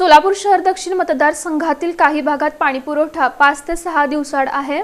सोलापूर शहर दक्षिण मतदारसंघातील काही भागात पाणीपुरवठा पाच ते सहा दिवसाड आहे.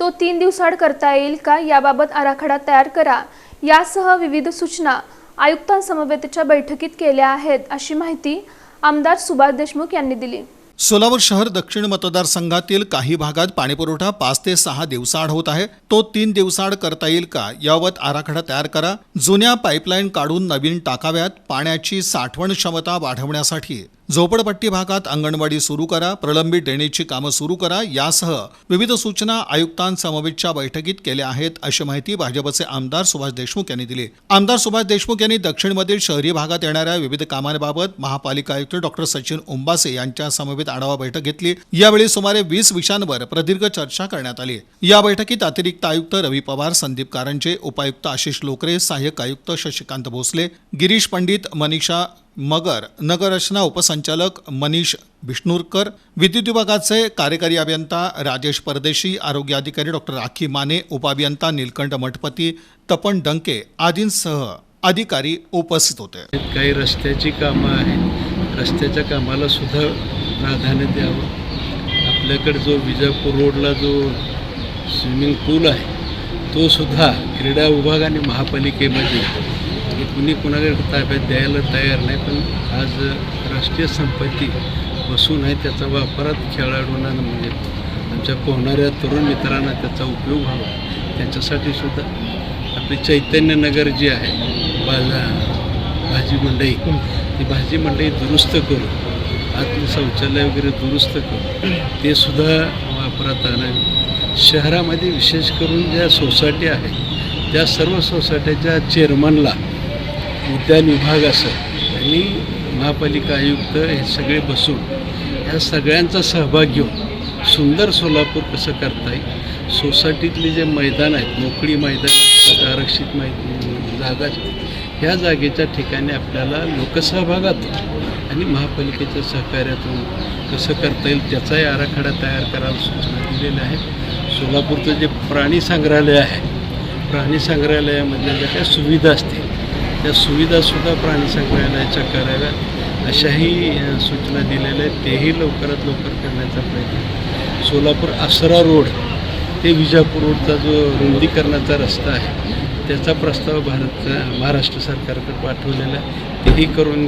तो तीन दिवसाड करता येईल का याबाबत आराखडा तयार करा. यासह विविध सूचना आयुक्तांसमवेतच्या बैठकीत केल्या आहेत अशी माहिती आमदार सुभाष देशमुख यांनी दिली. सोलापूर शहर दक्षिण मतदारसंघातील काही भागात पाणीपुरवठा पाच ते सहा दिवसाआड होत आहे. तो तीन दिवसाआड करता येईल का याबाबत आराखडा तयार करा. जुन्या पाईपलाईन काढून नवीन टाकाव्यात. पाण्याची साठवण क्षमता वाढवण्यासाठी झोपडपट्टी भागात अंगणवाडी सुरू करा प्रलंबित देण्याची कामं सुरू करा यासह विविध सूचना आयुक्तांसमवेतच्या बैठकीत केल्या आहेत अशी माहिती भाजपचे आमदार सुभाष देशमुख यांनी दिली. आमदार सुभाष देशमुख यांनी दक्षिणमधील शहरी भागात येणाऱ्या विविध कामांबाबत महापालिका आयुक्त डॉक्टर सचिन उंबासे यांच्या समवेत आढावा बैठक घेतली. यावेळी सुमारे वीस विषयांवर प्रदीर्घ चर्चा करण्यात आली. या बैठकीत अतिरिक्त आयुक्त रवी पवार संदीप कारंजे उपायुक्त आशिष लोकरे सहाय्यक आयुक्त शशिकांत भोसले गिरीश पंडित मनीषा मगर नगररचना उपसंचालक मनीष बिष्णूरकर विद्युत विभागाचे कार्यकारी अभियंता राजेश परदेशी आरोग्य अधिकारी डॉक्टर राखी माने उपअभियंता नीलकंठ मठपती तपन डंके आदींसह अधिकारी उपस्थित होते. काही रस्त्याची कामं आहेत. रस्त्याच्या कामाला सुद्धा प्राधान्य द्यावं. आपल्याकडे जो विजापूर रोडला जो स्विमिंग पूल आहे तो सुद्धा क्रीडा विभाग आणि महापालिकेमध्ये हे कुणी कुणाकडे ताब्यात द्यायला तयार नाही पण आज राष्ट्रीय संपत्ती बसून आहे त्याचा वापरात खेळाडूंना म्हणजे आमच्या पोहणाऱ्या तरुण मित्रांना त्याचा उपयोग व्हावा. त्याच्यासाठी सुद्धा आपली चैतन्यनगर जी आहे बाजा भाजी मंडई ती भाजी मंडई दुरुस्त करू आतलं शौचालय वगैरे दुरुस्त करू ते सुद्धा वापरात आणावे. शहरामध्ये विशेष करून ज्या सोसायटी आहेत त्या सर्व सोसायट्याच्या चेअरमनला उद्यान विभाग असं आणि महापालिका आयुक्त हे सगळे बसून या सगळ्यांचा सहभाग घेऊन सुंदर सोलापूर कसं करता येईल सोसायटीतले जे मैदान आहेत मोकळी मैदान आरक्षित मै जागा ह्या जागेच्या ठिकाणी आपल्याला लोकसहभागातून आणि महापालिकेच्या सहकार्यातून कसं करता येईल त्याचाही आराखडा तयार करायला सूचना दिलेल्या आहेत. सोलापूरचं जे प्राणी संग्रहालय आहे प्राणी संग्रहालयामधल्या ज्या काही सुविधा असतील त्या सुविधासुद्धा प्राणी संग्रहालयाच्या कराव्यात. अशाही सूचना दिलेल्या आहेत. तेही लवकरात लवकर करण्याचा प्रयत्न सोलापूर आसरा रोड ते विजापूर रोडचा जो रुंदीकरणाचा रस्ता आहे त्याचा प्रस्ताव भारत महाराष्ट्र सरकारकडे पाठवलेला आहे. तेही करून